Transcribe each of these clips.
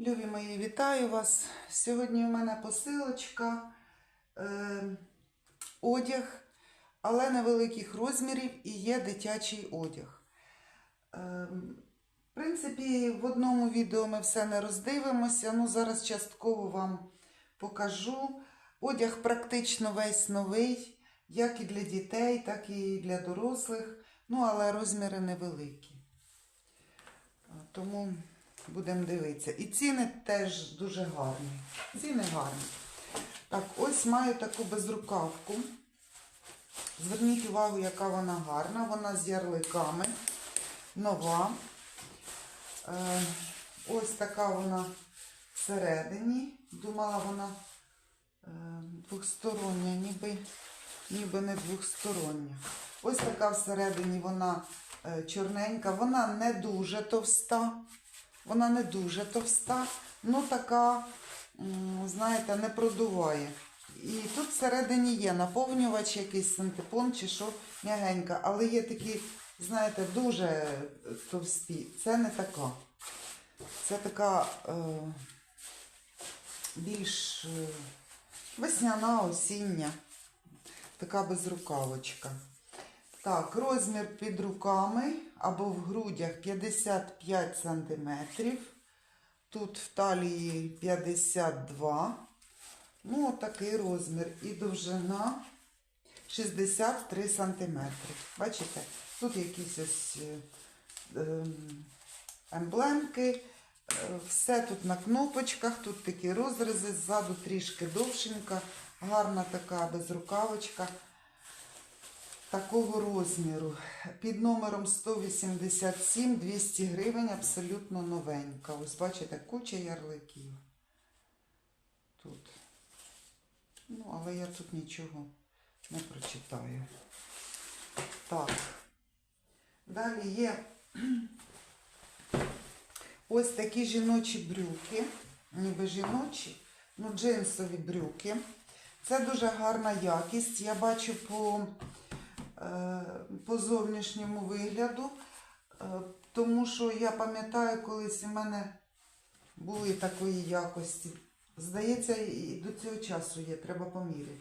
Любі мої, вітаю вас. Сьогодні у мене посилочка, е, одяг, але невеликих розмірів і є дитячий одяг. Е, в принципі, в одному відео ми все не роздивимося. Ну, зараз частково вам покажу. Одяг практично весь новий, як і для дітей, так і для дорослих. Ну, але розміри невеликі. Тому будемо дивитися. І ціни теж дуже гарні. Ціни гарні. Так, ось маю таку безрукавку. Зверніть увагу, яка вона гарна. Вона з ярликами. Нова. Е, ось така вона всередині. Думала, вона е, двохстороння, ніби, ніби не двохстороння. Ось така всередині вона е, чорненька. Вона не дуже товста. Вона не дуже товста, ну така, знаєте, не продуває. І тут всередині є наповнювач, якийсь синтепон чи що м'ягенька, але є такі, знаєте, дуже товсті. Це не така. Це така е, більш е, весняна, осіння, така безрукавочка. Так, розмір під руками або в грудях 55 см. Тут в талії 52. Ну, такий розмір. І довжина 63 см. Бачите? Тут якісь ось е, ем, емблемки. Е, Все тут на кнопочках, тут такі розрізи, ззаду трішки довшенька, гарна така безрукавочка такого розміру. Під номером 187 200 гривень, абсолютно новенька. Ось бачите, куча ярликів. Тут. Ну, але я тут нічого не прочитаю. Так. Далі є ось такі жіночі брюки, ніби жіночі, ну джинсові брюки. Це дуже гарна якість. Я бачу по по зовнішньому вигляду, е, тому що я пам'ятаю, колись у мене були такої якості. Здається, і до цього часу є, треба поміряти.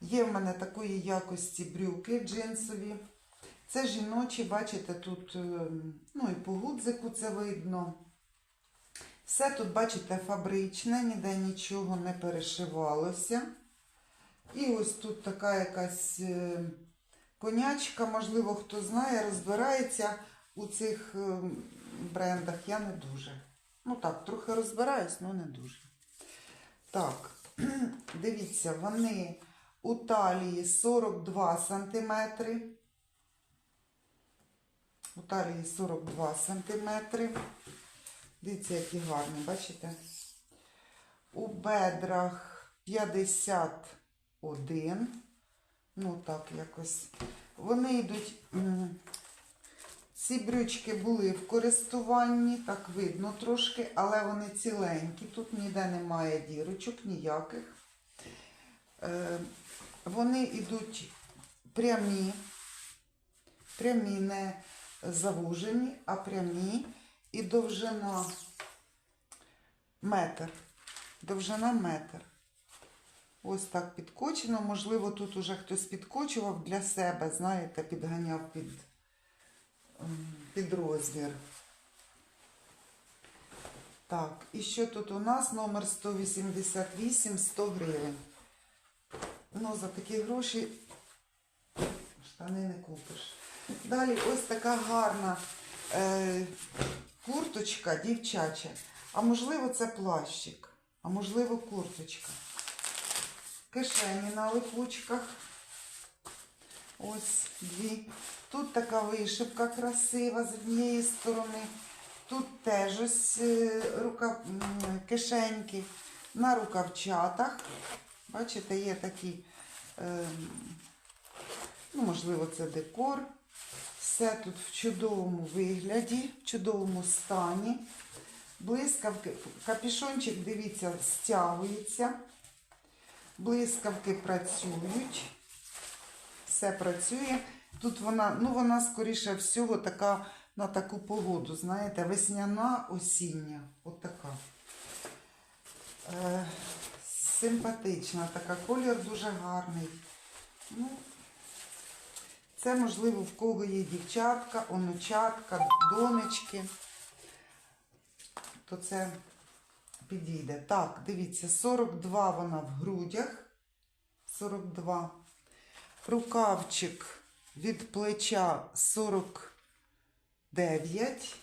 Є в мене такої якості брюки джинсові. Це жіночі, бачите, тут е, ну і по гудзику це видно. Все тут, бачите, фабричне, ніде нічого не перешивалося. І ось тут така якась е, конячка, можливо, хто знає, розбирається у цих е, брендах. Я не дуже. Ну так, трохи розбираюсь, але не дуже. Так, дивіться, вони у талії 42 см. У талії 42 см. Дивіться, які гарні, бачите? У бедрах 51. Ну, так, якось. Вони йдуть. Ці брючки були в користуванні, так видно трошки, але вони ціленькі. Тут ніде немає дірочок ніяких. Е, вони йдуть прямі, прямі, не завужені, а прямі. І довжина метр. Довжина метр. Ось так підкочено. Можливо, тут уже хтось підкочував для себе, знаєте, підганяв під, ем, під розмір. Так, і що тут у нас? Номер 188, 100 гривень. Ну, за такі гроші штани не купиш. Далі ось така гарна е, курточка дівчача. А можливо, це плащик, а можливо, курточка. Кишені на липучках. Ось дві. Тут така вишивка красива з однієї сторони. Тут теж ось е, рука, кишеньки на рукавчатах. Бачите, є такі, е, ну, можливо, це декор. Все тут в чудовому вигляді, в чудовому стані. Блискавки, капішончик, дивіться, стягується. Блискавки працюють. Все працює. Тут вона, ну вона, скоріше всього, така на таку погоду, знаєте, весняна, осіння. От. Е, симпатична така, колір дуже гарний. Ну, це, можливо, в кого є дівчатка, онучатка, донечки. То це підійде. Так, дивіться, 42 вона в грудях. 42. Рукавчик від плеча 49.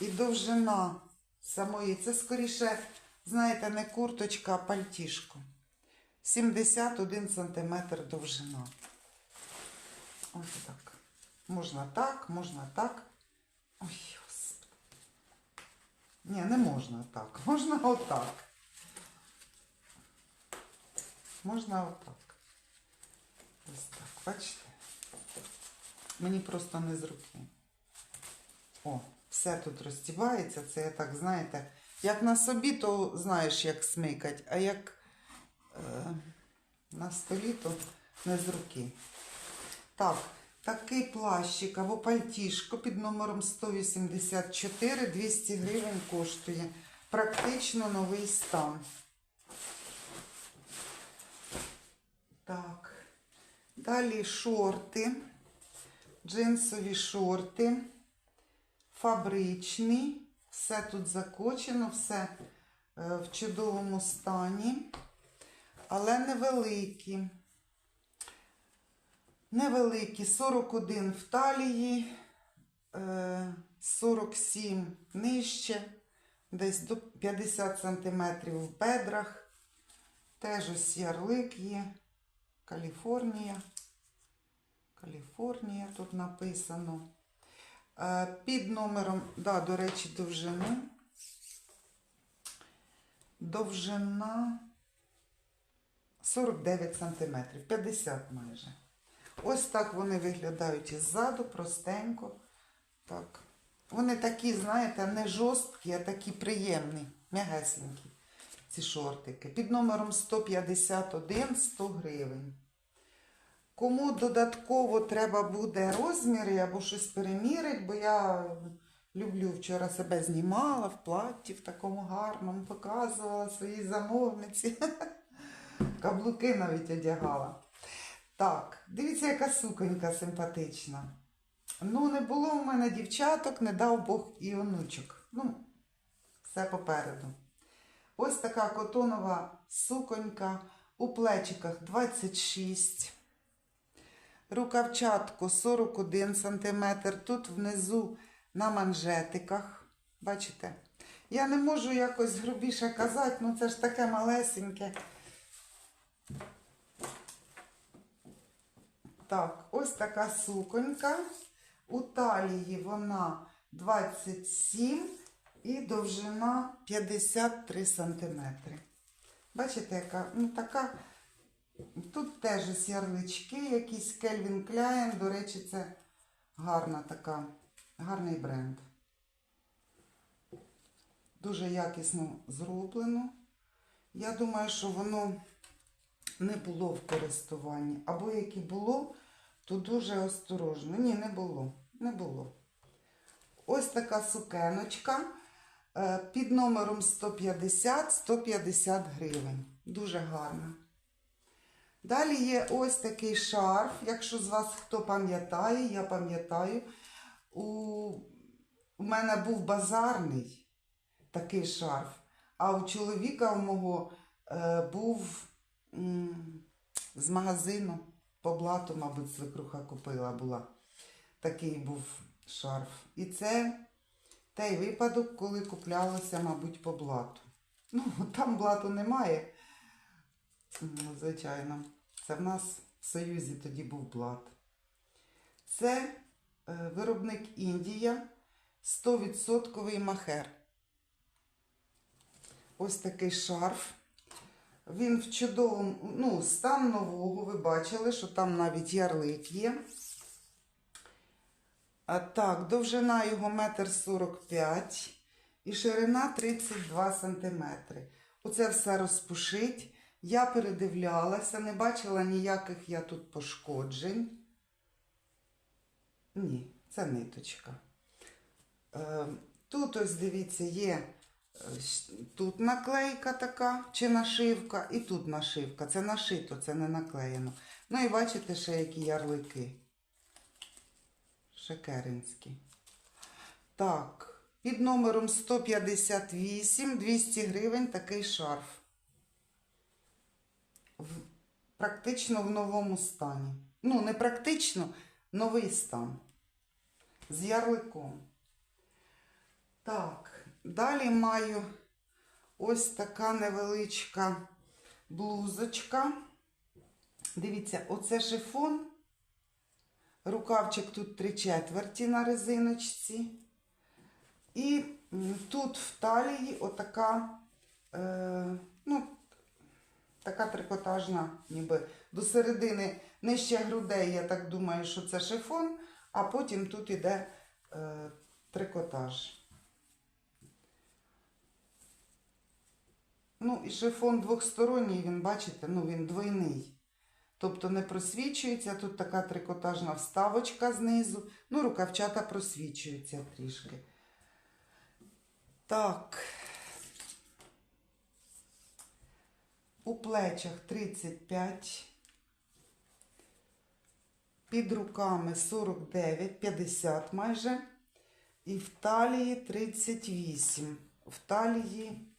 І довжина самої, це скоріше, знаєте, не курточка, а пальтішко. 71 см довжина. Ось так. Можна так, можна так. Ой. Ні, не можна так. Можна отак. Можна отак. Ось так, бачите? Мені просто не з руки. О, все тут розтібається. Це я так, знаєте, як на собі, то знаєш, як смикать, а як е, на столі, то не з руки. Так, такий плащик або пальтішко під номером 184, 200 гривень коштує. Практично новий стан. Так. Далі шорти, джинсові шорти, фабричні. Все тут закочено, все е, в чудовому стані, але невеликі. Невеликі, 41 в талії, е, 47 нижче, десь до 50 см в бедрах. Теж ось ярлик є. Каліфорнія. Каліфорнія тут написано. Е, Під номером, да, до речі, довжину. Довжина 49 см, 50 майже. Ось так вони виглядають іззаду, простенько. Так. Вони такі, знаєте, не жорсткі, а такі приємні, м'ягесенькі, ці шортики. Під номером 151 100 гривень. Кому додатково треба буде розміри або щось перемірити, бо я люблю вчора себе знімала в платі, в такому гарному, показувала своїй замовниці. Каблуки навіть одягала. Так, дивіться, яка суконька симпатична. Ну, не було в мене дівчаток, не дав Бог і онучок. Ну, все попереду. Ось така котонова суконька у плечиках 26. Рукавчатку 41 см. Тут внизу на манжетиках. Бачите? Я не можу якось грубіше казати, ну це ж таке малесеньке. Так, ось така суконька. У талії вона 27 і довжина 53 см. Бачите, яка? Ну, така. Тут теж ось ярлички, якісь Кельвін Кляєн. До речі, це гарна така, гарний бренд. Дуже якісно зроблено. Я думаю, що воно не було в користуванні. Або як і було, то дуже осторожно. Ні, не було. Не було. Ось така сукеночка е, під номером 150-150 гривень. Дуже гарна. Далі є ось такий шарф. Якщо з вас хто пам'ятає, я пам'ятаю, у, у мене був базарний такий шарф, а у чоловіка у мого е, був м, з магазину по блату, мабуть, свекруха купила була. Такий був шарф. І це той випадок, коли куплялося, мабуть, по блату. Ну, там блату немає. М, Звичайно, це в нас в Союзі тоді був блат. Це е, виробник Індія, 100% махер. Ось такий шарф. Він в чудовому, ну, стан нового, ви бачили, що там навіть ярлик є. А так, довжина його метр 45 і ширина 32 сантиметри. Оце все розпушить. Я передивлялася, не бачила ніяких я тут пошкоджень. Ні, це ниточка. Е, Тут ось дивіться, є Тут наклейка така, чи нашивка, і тут нашивка. Це нашито, це не наклеєно. Ну і бачите ще які ярлики. Шекеринські. Так, під номером 158 200 гривень такий шарф. В, практично в новому стані. Ну, не практично, новий стан. З ярликом. Так, далі маю ось така невеличка блузочка. Дивіться, оце шифон. Рукавчик тут три четверті на резиночці. І тут в талії отака, е, ну, така трикотажна, ніби до середини нижче грудей, я так думаю, що це шифон, а потім тут іде е, трикотаж. Ну, і шифон двохсторонній, він, бачите, ну він двойний. Тобто не просвічується, тут така трикотажна вставочка знизу. Ну, рукавчата просвічуються трішки. Так. У плечах 35. Під руками 49, 50 майже. І в талії 38. В талії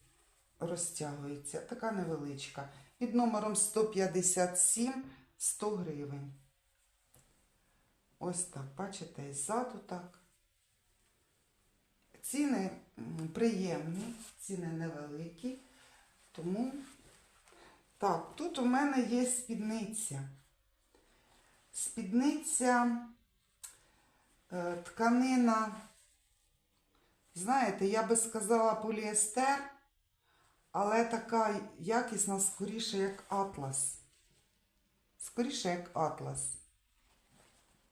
розтягується. Така невеличка. Під номером 157 100 гривень. Ось так, бачите, і ззаду так. Ціни приємні, ціни невеликі. Тому так, тут у мене є спідниця. Спідниця, е, тканина, знаєте, я би сказала поліестер, але така якісна, скоріше, як атлас. Скоріше, як атлас.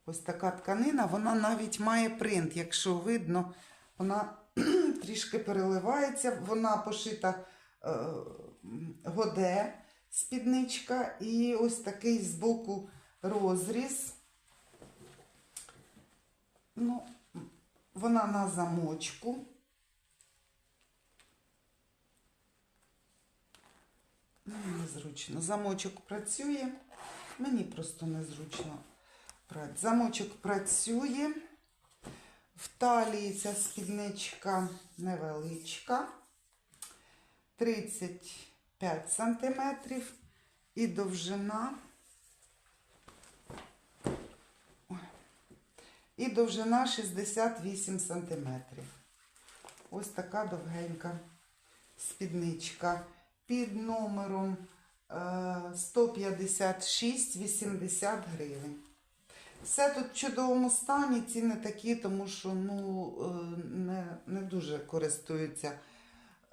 Ось така тканина, вона навіть має принт, якщо видно, вона трішки переливається, вона пошита е, годе спідничка і ось такий збоку розріз. Ну, вона на замочку. Незручно. Замочок працює. Мені просто незручно. Замочок працює. В талії ця спідничка невеличка. 35 сантиметрів. І довжина. І довжина 68 сантиметрів. Ось така довгенька спідничка під номером е, 156-80 гривень. Все тут в чудовому стані, ціни такі, тому що ну, е, не, не дуже користуються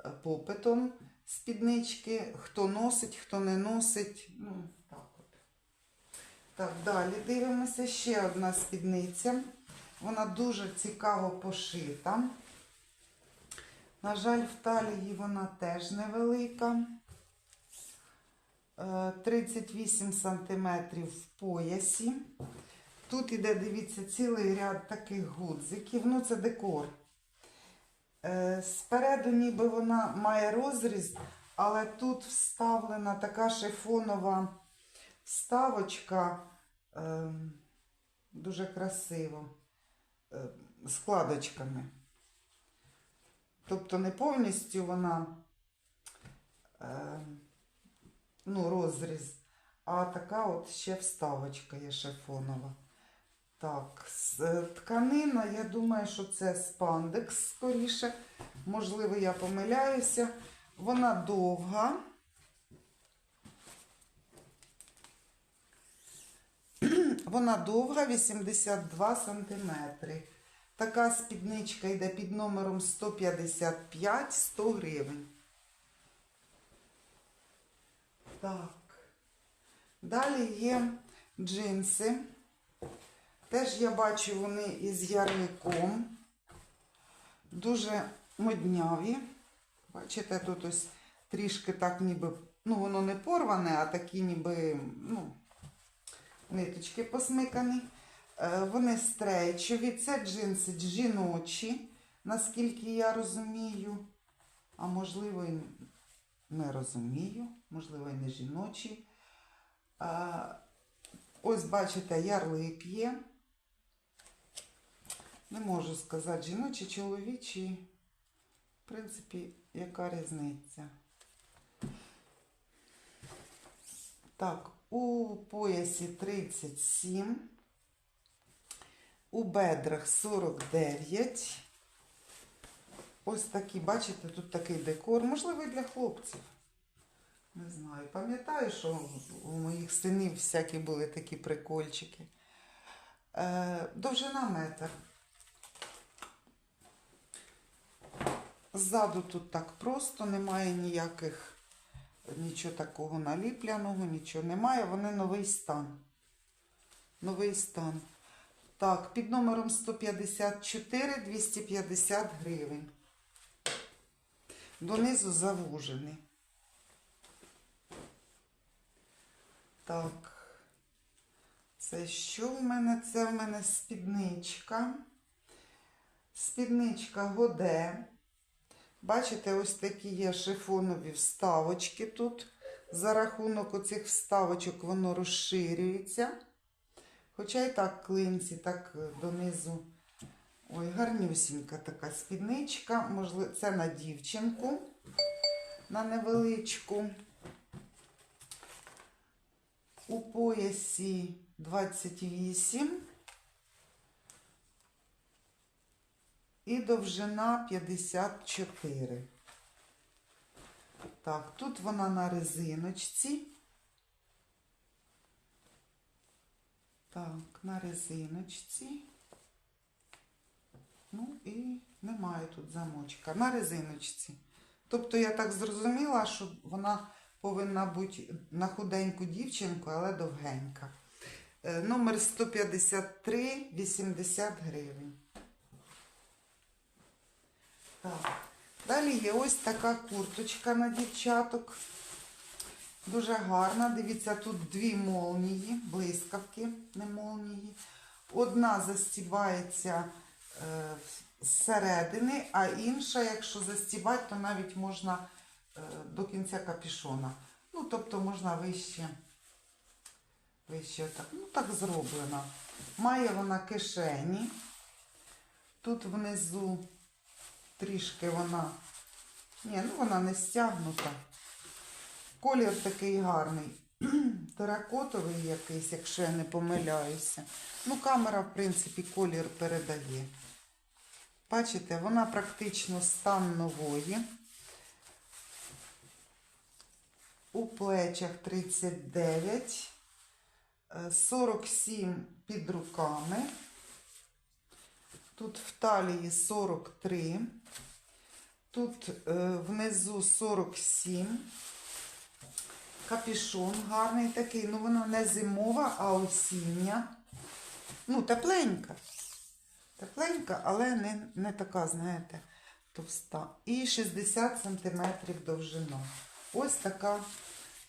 е, попитом спіднички. Хто носить, хто не носить. Ну, так от. Так, далі дивимося ще одна спідниця. Вона дуже цікаво пошита. На жаль, в талії вона теж невелика. Е, 38 см в поясі. Тут іде, дивіться, цілий ряд таких гудзиків. Ну, це декор. Е, Спереду ніби вона має розріз, але тут вставлена така шифонова вставочка. е, Дуже красиво. е, Складочками. Тобто не повністю вона е, ну, розріз, а така от ще вставочка є шифонова. Так, е, тканина, я думаю, що це спандекс скоріше. Можливо, я помиляюся. Вона довга. Вона довга 82 сантиметри. Така спідничка йде під номером 155 100 гривень. Так. Далі є джинси. Теж я бачу вони із ярликом. Дуже модняві. Бачите, тут ось трішки так ніби, ну воно не порване, а такі ніби, ну, ниточки посмикані. Е, Вони стрейчові, це джинси жіночі, наскільки я розумію. а можливо, і не розумію, можливо, і не жіночий. А, ось бачите, ярлик є. Не можу сказати, жіночий, чоловічий. В принципі, яка різниця? Так, у поясі 37, у бедрах 49. Ось такі, бачите, тут такий декор. Можливо, і для хлопців. Не знаю. Пам'ятаю, що у моїх синів всякі були такі прикольчики. Е, довжина метр. Ззаду тут так просто, немає ніяких нічого такого наліпляного, нічого немає. Вони новий стан. Новий стан. Так, під номером 154 250 гривень. Донизу завужений. Так. Це що в мене? Це в мене спідничка. Спідничка Годе. Бачите, ось такі є шифонові вставочки тут. За рахунок оцих вставочок воно розширюється. Хоча і так клинці, так е, донизу. Ой, гарнюсінька така спідничка. Можливо, це на дівчинку, на невеличку. У поясі 28 і довжина 54. Так, тут вона на резиночці. Так, на резиночці. Ну і немає тут замочка. На резиночці. Тобто я так зрозуміла, що вона повинна бути на худеньку дівчинку, але довгенька. Е, Номер 153, 80 гривень. Так. Далі є ось така курточка на дівчаток. Дуже гарна. Дивіться, тут дві молнії, блискавки, не молнії. Одна застібається е, зсередини, а інша, якщо застібати, то навіть можна е, до кінця капішона. Ну, тобто можна вище. Вище так. Ну, так зроблено. Має вона кишені. Тут внизу трішки вона. Ні, ну вона не стягнута. Колір такий гарний. Теракотовий якийсь, якщо я не помиляюся. Ну, камера, в принципі, колір передає. Бачите, вона практично стан нової. У плечах 39, е, 47 під руками. Тут в талії 43. Тут е, внизу 47. Капішон гарний такий. Ну, вона не зимова, а осіння. Ну, тепленька. Тепленька, але не, не така, знаєте, товста. І 60 см довжина. Ось така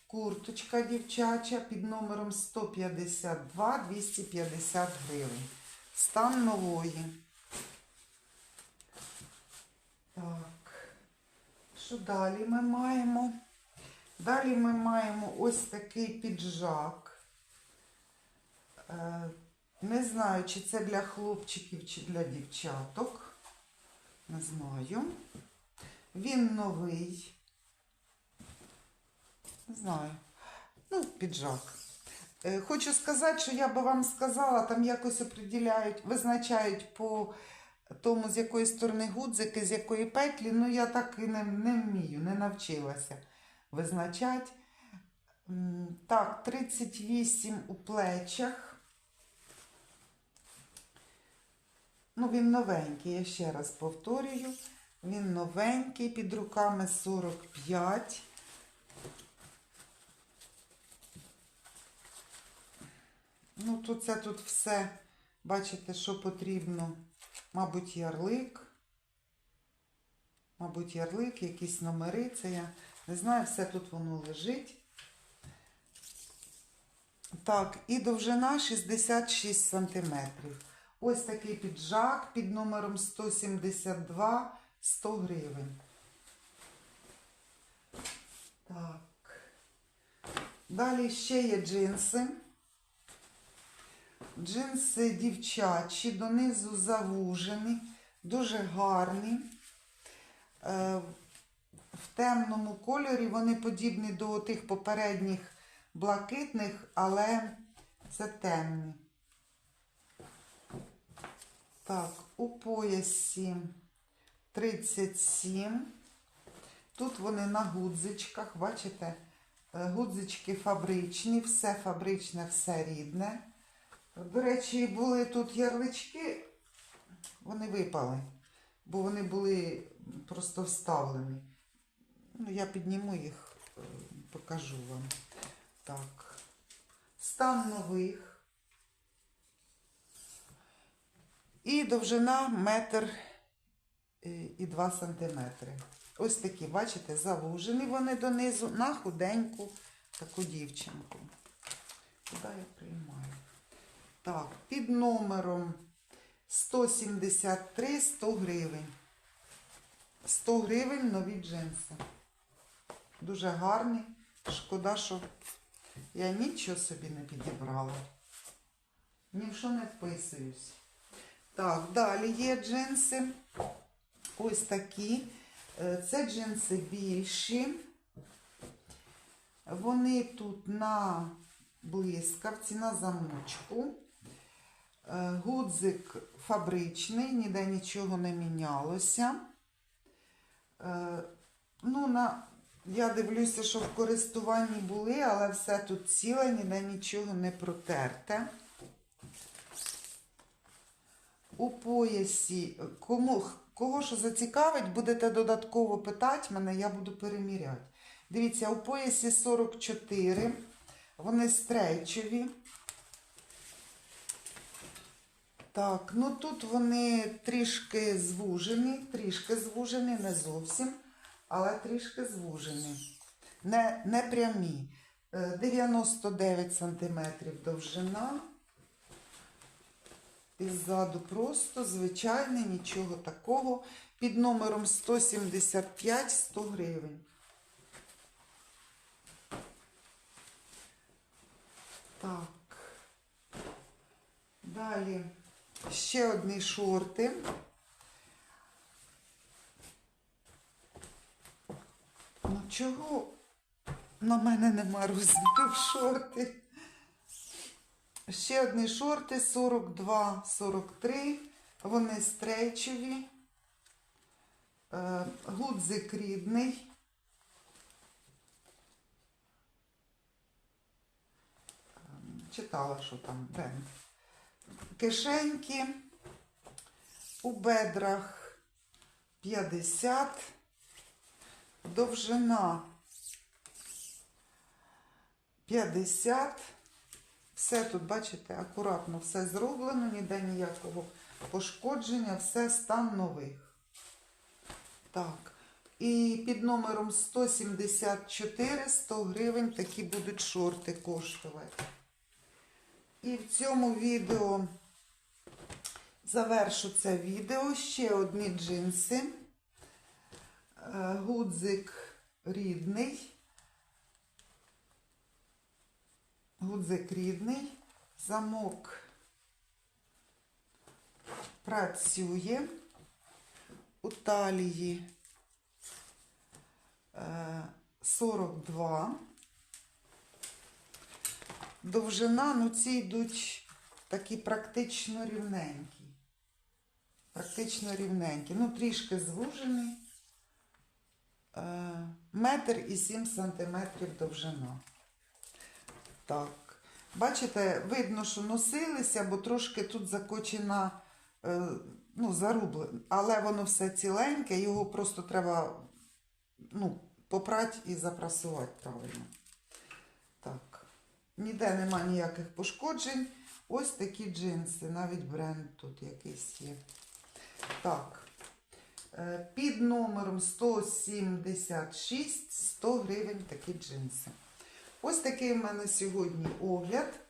курточка дівчача під номером 152 250 гривень. Стан нової. Так. Що далі ми маємо? Далі ми маємо ось такий піджак. Е, Не знаю, чи це для хлопчиків, чи для дівчаток. Не знаю. Він новий. Не знаю. Ну, піджак. Е, Хочу сказати, що я би вам сказала, там якось определяють, визначають по тому, з якої сторони гудзики, з якої петлі. Ну, я так і не, не вмію, не навчилася визначати. Так, 38 у плечах. Ну, він новенький, я ще раз повторюю. Він новенький, під руками 45. Ну, тут це тут все, бачите, що потрібно. Мабуть, ярлик. Мабуть, ярлик, якісь номери. Це я не знаю, все тут воно лежить. Так, і довжина 66 см. Ось такий піджак під номером 172-100 гривень. Так. Далі ще є джинси. Джинси дівчачі, донизу завужені, дуже гарні. Е, Темному кольорі вони подібні до тих попередніх блакитних, але це темні. Так, у поясі 37. Тут вони на гудзичках, бачите? Е, Гудзички фабричні, все фабричне, все рідне. До речі, були тут ярлички, вони випали, бо вони були просто вставлені. Ну, я підніму їх, е, покажу вам. Так. Стан нових. І довжина метр е, і 2 сантиметри. Ось такі, бачите, завужені вони донизу на худеньку таку дівчинку. Куди я приймаю? Так, під номером 173 100 гривень. 100 гривень нові джинси. Дуже гарні. Шкода, що я нічого собі не підібрала. Ні в що не вписуюсь. Так, далі є джинси. Ось такі. Е, Це джинси більші. Вони тут на блискавці, на замочку. Е, Гудзик фабричний, ніде нічого не мінялося. Е, Ну, на, я дивлюся, що в користуванні були, але все тут ціле, ніде нічого не протерте. У поясі, кому, кого що зацікавить, будете додатково питати мене, я буду переміряти. Дивіться, у поясі 44, вони стрейчові. Так, ну тут вони трішки звужені, трішки звужені, не зовсім, але трішки звужені. Не, не прямі. Е, 99 см довжина. І ззаду просто звичайний, нічого такого. Під номером 175 100 гривень. Так. Далі ще одні шорти. Ну чого на мене нема розмірів шорти? Ще одні шорти 42-43. Вони стрейчові. Е, Гудзик рідний. Ем, Читала, що там бренд. Кишеньки у бедрах 50. Довжина 50. Все тут, бачите, акуратно все зроблено, ніде ніякого пошкодження, все стан нових. Так. І під номером 174 100 гривень такі будуть шорти коштувати. І в цьому відео завершу це відео. Ще одні джинси. Е, Гудзик рідний. Гудзик рідний, замок працює. У талії е, 42. Довжина, ну ці йдуть такі практично рівненькі. Практично рівненькі. Ну, трішки звужені. Е, Метр і 7 сантиметрів довжина. Так. Бачите, видно, що носилися, бо трошки тут закочена, е, ну, зарублена. Але воно все ціленьке, його просто треба ну, попрати і запрасувати правильно. Так. Ніде нема ніяких пошкоджень. Ось такі джинси, навіть бренд тут якийсь є. Так. Е, Під номером 176 100 гривень такі джинси. Ось такий в мене сьогодні огляд.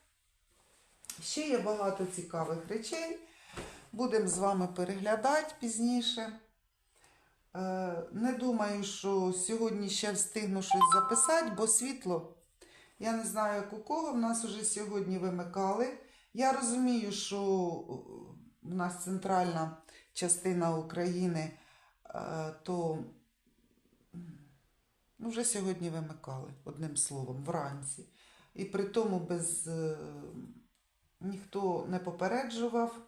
Ще є багато цікавих речей. Будемо з вами переглядати пізніше. Е, Не думаю, що сьогодні ще встигну щось записати, бо світло Я не знаю, як у кого. В нас уже сьогодні вимикали. Я розумію, що в нас центральна частина України, то ну, вже сьогодні вимикали, одним словом, вранці. І при тому без е, ніхто не попереджував,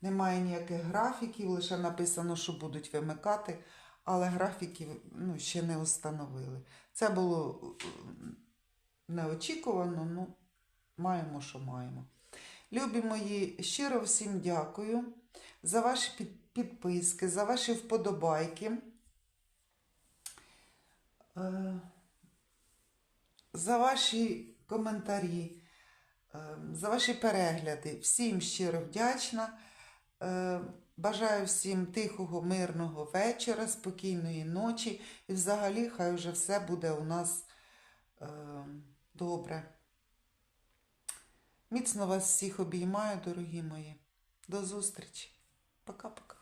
немає ніяких графіків, лише написано, що будуть вимикати, але графіків ну, ще не установили. Це було е, неочікувано, ну маємо, що маємо. Любі мої, щиро всім дякую за ваші під- підписки, за ваші вподобайки. Е, За ваші коментарі, е, за ваші перегляди. Всім щиро вдячна. Е, Бажаю всім тихого, мирного вечора, спокійної ночі. І взагалі, хай вже все буде у нас добре. Міцно вас всіх обіймаю, дорогі мої. До зустрічі. Пока-пока.